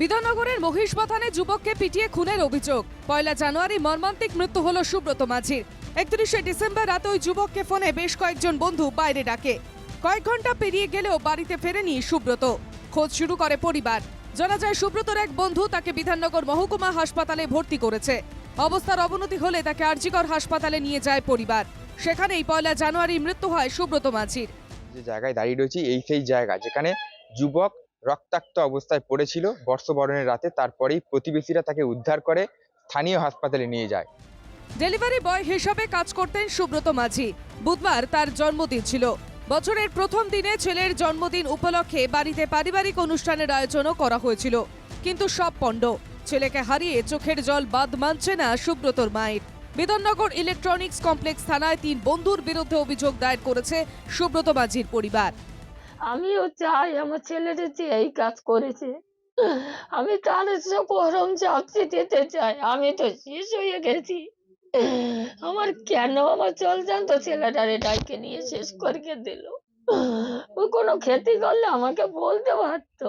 বিধাননগরের মহিষবাথানে যুবককে পিটিয়ে খুনের অভিযোগ। পয়লা জানুয়ারি মর্মান্তিক মৃত্যু হল সুব্রত মাঝির। একত্রিশে ডিসেম্বর রাতে ওই যুবককে ফোনে বেশ কয়েকজন বন্ধু বাইরে ডাকে। কয়েক ঘণ্টা পেরিয়ে গেলেও বাড়িতে ফেরেনি সুব্রত। খোঁজ শুরু করে পরিবার। জানা যায় সুব্রতর এক বন্ধু তাকে বিধাননগর মহকুমা হাসপাতালে ভর্তি করেছে। অবস্থার অবনতি হলে তাকে আরজিকর হাসপাতালে নিয়ে যায় পরিবার। সেখানেই পয়লা জানুয়ারি মৃত্যু হয় সুব্রত মাঝির। যে জায়গায় দাঁড়িয়ে রয়েছি, এই সেই জায়গা যেখানে যুবক রক্তাক্ত অবস্থায় পড়েছিল বর্ষবরণের রাতে। তারপরেই প্রতিবেশীরা তাকে উদ্ধার করে স্থানীয় হাসপাতালে নিয়ে যায়। ডেলিভারি বয় হিসাবে কাজ করতেন সুব্রত মাঝি। বুধবার তার জন্মদিন ছিল। বছরের প্রথম দিনে ছেলের জন্মদিন উপলক্ষে বাড়িতে পারিবারিক অনুষ্ঠানের আয়োজনও করা হয়েছিল। কিন্তু সব পণ্ড। ছেলেকে হারিয়ে চোখের জল বাদ মানছে না সুব্রতর মায়ের। বিধাননগর ইলেকট্রনিক্স কমপ্লেক্স থানায় তিন বন্ধুর বিরুদ্ধে অভিযোগ দায়ের করেছে সুব্রত মাঝির পরিবার। আমিও চাই আমার ছেলেটা যে এই কাজ করেছে। আমি তার সব পরম শাস্তি দিতে চাই আমি তো শেষ হয়ে গেছি। আমার কেন আমার চলজান্ত ছেলেটারে ডাইকে নিয়ে শেষ করে দিল? ও কোনো ক্ষতি করলে আমাকে বলতে পারতো।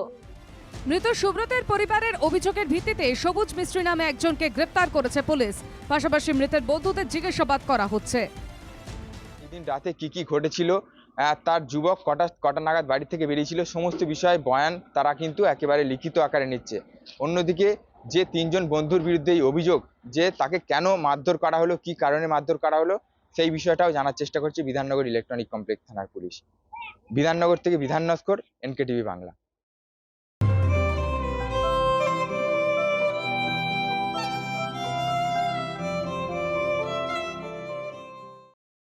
মৃত সুব্রতের পরিবারের অভিযোগের ভিত্তিতে সবুজ মিস্ত্রি নামে একজনকে গ্রেপ্তার করেছে পুলিশ। পাশাপাশি মৃতের বন্ধুদের জিজ্ঞাসাবাদ করা হচ্ছে। সেদিন রাতে কি কি ঘটেছিল? তার যুবক কটা কটা নাগাদ বাড়ি থেকে বেরিয়েছিল, সমস্ত বিষয়ে বয়ান তারা কিন্তু একেবারে লিখিত আকারে নিচ্ছে। অন্যদিকে যে তিনজন বন্ধুর বিরুদ্ধে এই অভিযোগ যে তাকে কেন মারধর করা হলো, কি কারণে মারধর করা হলো, সেই বিষয়টাও জানার চেষ্টা করছে বিধাননগর ইলেকট্রনিক কমপ্লেক্স থানার পুলিশ। বিধাননগর থেকে বিধান নস্কর, এনকেটিভি বাংলা।